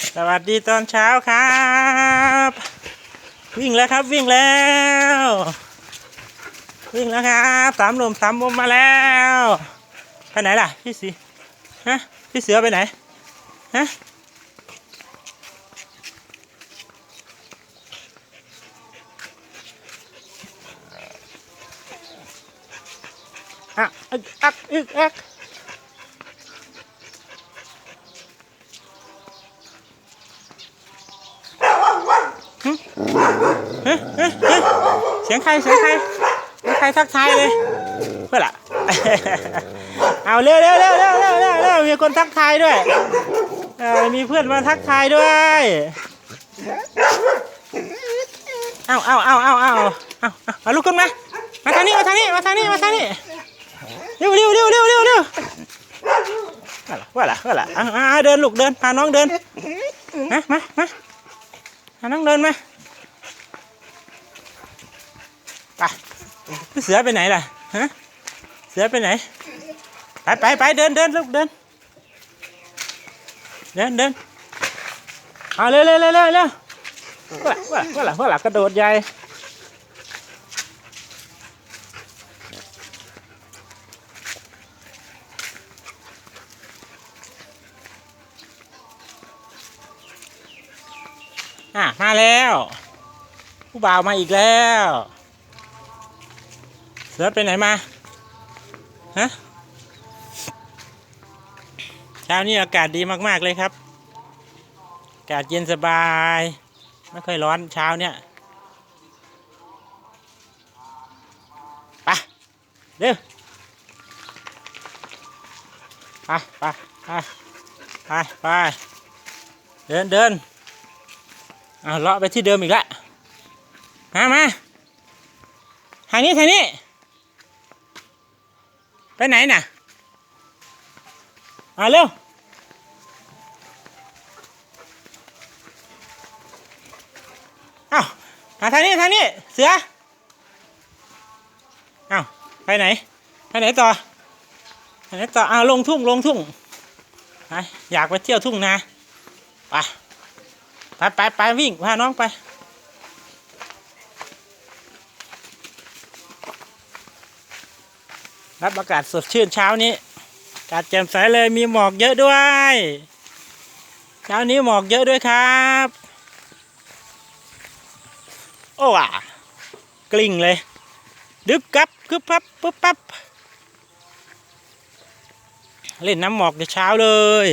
สวัสดีตอนเช้าครับ วิ่งแล้วครับวิ่งแล้ว วิ่งแล้วครับสามหลุมสามมุมมาแล้วไปไหนล่ะพี่สีฮะพี่เสือไปไหนฮะอะอึกอักอึกอัก เสียงใครเสียงใครเสีใครทักทายเลยเพื่อละเอาเร็วเร็วเร็วเร็วเร็วเร็วเร็วมีคนทักทายด้วยมีเพื่อนมาทักทายด้วยเอาเอาเอาเอาเอาเอาเอาลุกขึ้นมามาทางนี้มาทางนี้มาทางนี้มาทางนี้เร็วเร็วเร็วเร็วเร็วเร็วว่าละว่าละว่าละอ่าเดินลูกเดินพาน้องเดินมามามาพาน้องเดินมา เสือไปไหนล่ะฮะเสือไปไหน ไปไปไปเดินเดินลูกเดิน เดินเดินเอาเร็วเร็วเร็วเร็วเร็วว่าว่าว่าล่ะว่าล่ะกระโดดใหญ่อะมาแล้ว ผู้บ่าวมาอีกแล้ว เสือไปไหนมา ฮะ เช้านี้อากาศดีมาก ๆ เลยครับ อากาศเย็นสบาย ไม่ค่อยร้อนเช้าเนี่ยไปเร็วไปไปไปไปไปเดินเดินเอาเลาะไปที่เดิมอีกแล้วมามาทางนี้ทางนี้ ไปไหนน่ะมาเร็วเอ้ามาทางนี้ทางนี้เสือเอ้าไปไหน ไปไหนต่อไปไหนต่ออ้าวลงทุ่งลงทุ่งไปอยากไปเที่ยวทุ่งนาไปไปไปไปวิ่งพาน้องไป รับอากาศสดชื่นเช้านี้อากาศแจ่มใสเลยมีหมอกเยอะด้วย เช้านี้หมอกเยอะด้วยครับ โอ้ว่ะกลิ่งเลย ดึกกับกึบพับปึ๊บปั๊บเล่นน้ำหมอกในเช้าเลย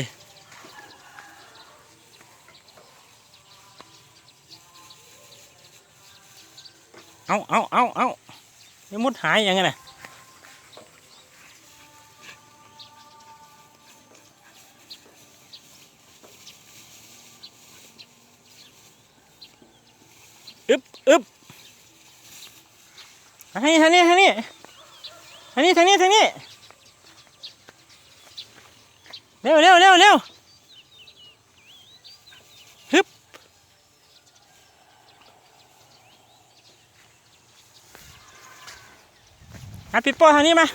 เอาเอาเอาเอาไม่มุดหายยังไงนะ อึบอึบทางนี้ทางนี้ทางนี้ทางนี้ทางนี้ทางนี้เร็วเร็วเร็วเร็วฮึบมาปิดโป้ทางนี้มา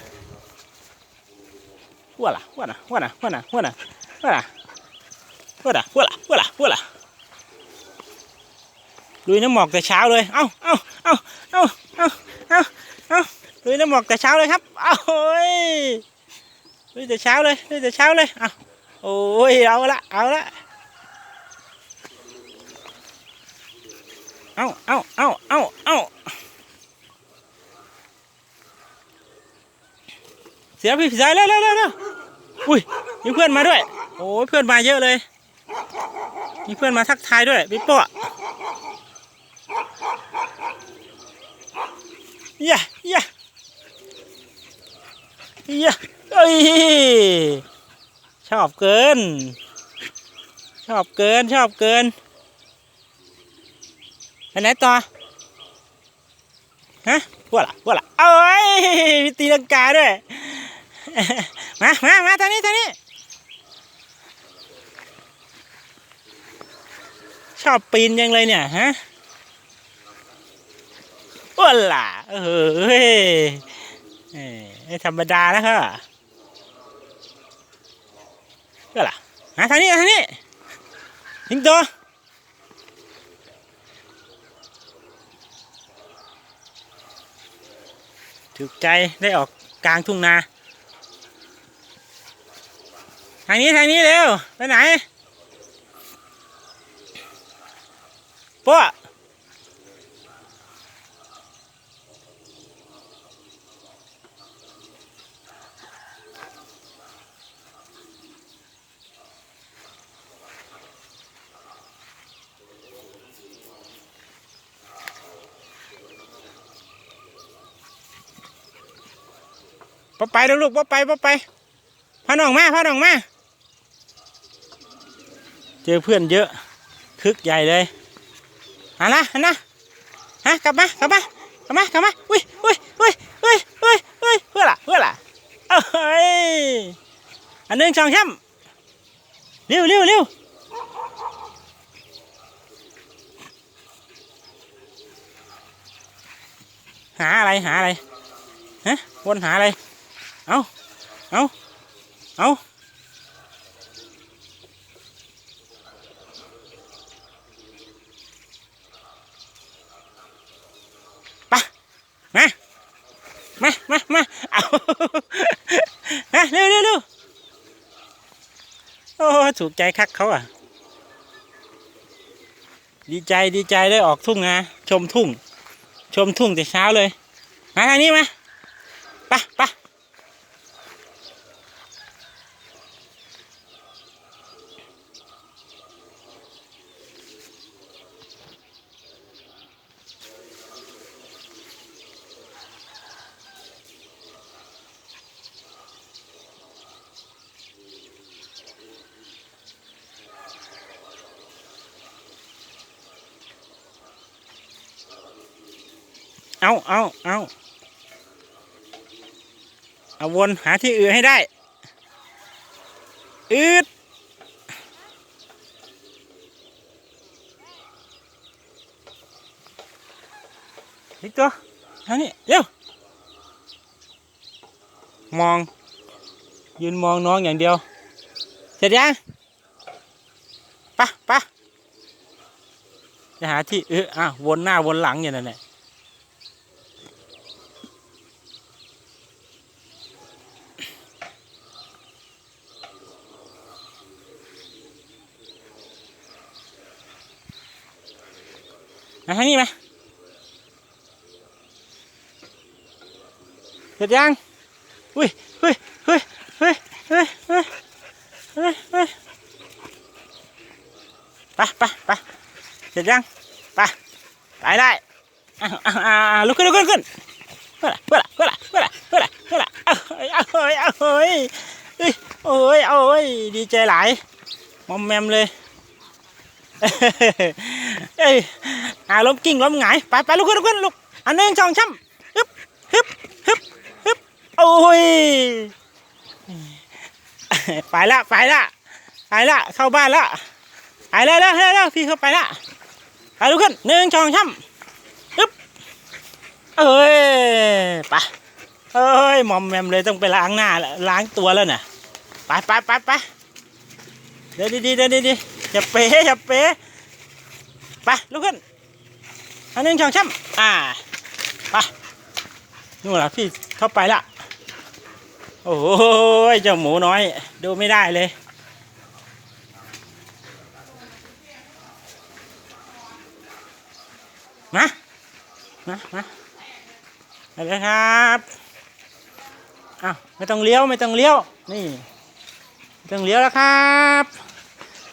ว่าละว่าน่ะว่าน่ะว่าน่ะว่าน่ะว่าน่ะว่าน่ะว่าล่ะว่าละว่าละ ลุยน้ำหมอกแต่เช้าเลย เอ้าเอ้าเอ้าเอ้าเอ้าเอ้าเอ้าลุยน้ำหมอกแต่เช้าเลยครับ เอ้าโอ้ยลุยแต่เช้าเลยลุยแต่เช้าเลยเอ้าโอ้ยเอาละเอาละเอ้าเอ้าเอ้าเอ้าเอ้าเสียพี่สายแล้วแล้วแล้วแล้วอุ้ยมีเพื่อนมาด้วย โอ้ยเพื่อนมาเยอะเลย มีเพื่อนมาทักทายด้วยพี่โป้ยะยะ ยะเอ้ยชอบเกิน ชอบเกินชอบเกินไปไหนต่อฮะว่าล่ะว่าล่ะเอ้ยมีตีลังกาด้วยมามามาทางนี้ทางนี้ ชอบปีนยังเลยเนี่ยฮะว้าล่ะเฮ้ยเอ้ย ไม่ธรรมดานะครับก็ล่ะมาทางนี้ทางนี้นสิงโตถูกใจได้ออกกลางทุ่งนา ทางนี้ทางนี้เร็ว ไปไหนป้า ปไปแล้วลูกปไปปไปพาน้องมาพาน้องมา เจอเพื่อนเยอะ คึกใหญ่เลยหันละหันนะฮะกลับมากลับมากลับมากลับมาอุ้ยอุ้ยอุ้ยอุ้ยอุ้ยอุ้ยเพื่อละเพื่อละเอ้ยอันหนึ่งสองช้ำเร็วเร็วเร็วหาอะไรหาอะไรฮะวนหาอะไร เอาเอาเอาไปมามามามาเอาฮะเร็วเร็วเร็วโอ้ถูกใจคักเขาอะ ดีใจดีใจได้ออกทุ่งนะชมทุ่ง ชมทุ่งแต่เช้าเลย มาทางนี้มาไปไป เอาเอาเอาเอาวนหาที่อื่นให้ได้อืดอีกตัวทางนี้เร็วมอง ยืนมองน้องอย่างเดียว เสร็จยังไปะปะจะหาที่เอออะวนหน้าวนหลังอย่างนั้นแหละ มาทางนี้ไหมาเสร็จยังอุ้ยเฮ้ยเฮ้ยเฮ้ยเฮ้ยเฮ้ยเฮ้ยเฮ้ยไปไปไปเสร็จยังไปไปได้อ่าอ่าอ่าลุกขึ้นลุกขึ้นลุกขึ้นเพื่อละเพื่อละเพื่อละเพื่อละเพื่อละเพื่อละเอาเฮ้ยเอาเฮ้ยเอาเฮ้ยเอ้ยโอ้ยเอาเฮ้ยดีใจหลายมอมแมมเลยเอ้ย อ่าล้มกิ้งล้มหงายไปไปลุกขึ้นลุกขึ้นลุกอันหนึ่งสองช้ำฮึบฮึบฮึบฮึบโอ้ยไปละไปละไปละเข้าบ้านละไปเลยเลยเลยเลยพี่เข้าไปละไปลุกขึ้นหนึ่งสองช้ำฮึบเอ้ยไปเอ้ยหมอมแมมเลยต้องไปล้างหน้าล้างตัวแล้วน่ะไปไปไปไปเดี๋ยวดีดีเดี๋ยวดีดีอย่าเป๋อย่าเป๋ไปลุกขึ้น อันนึ่งสองช้ำอ่าไปนู่นละพี่เข้าไปละ โอ้ยเจ้าหมูน้อย ดูไม่ได้เลย มา มา มาไปเลยครับอ้าวไม่ต้องเลี้ยวไม่ต้องเลี้ยว นี่ไม่ต้องเลี้ยวแล้วครับ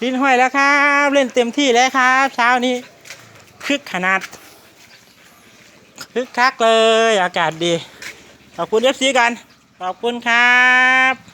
ลินห้อยแล้วครับ เล่นเต็มที่แล้วครับ เช้านี้คึกขนาด คึกคักเลย อากาศดี ขอบคุณเอฟซีกัน ขอบคุณครับ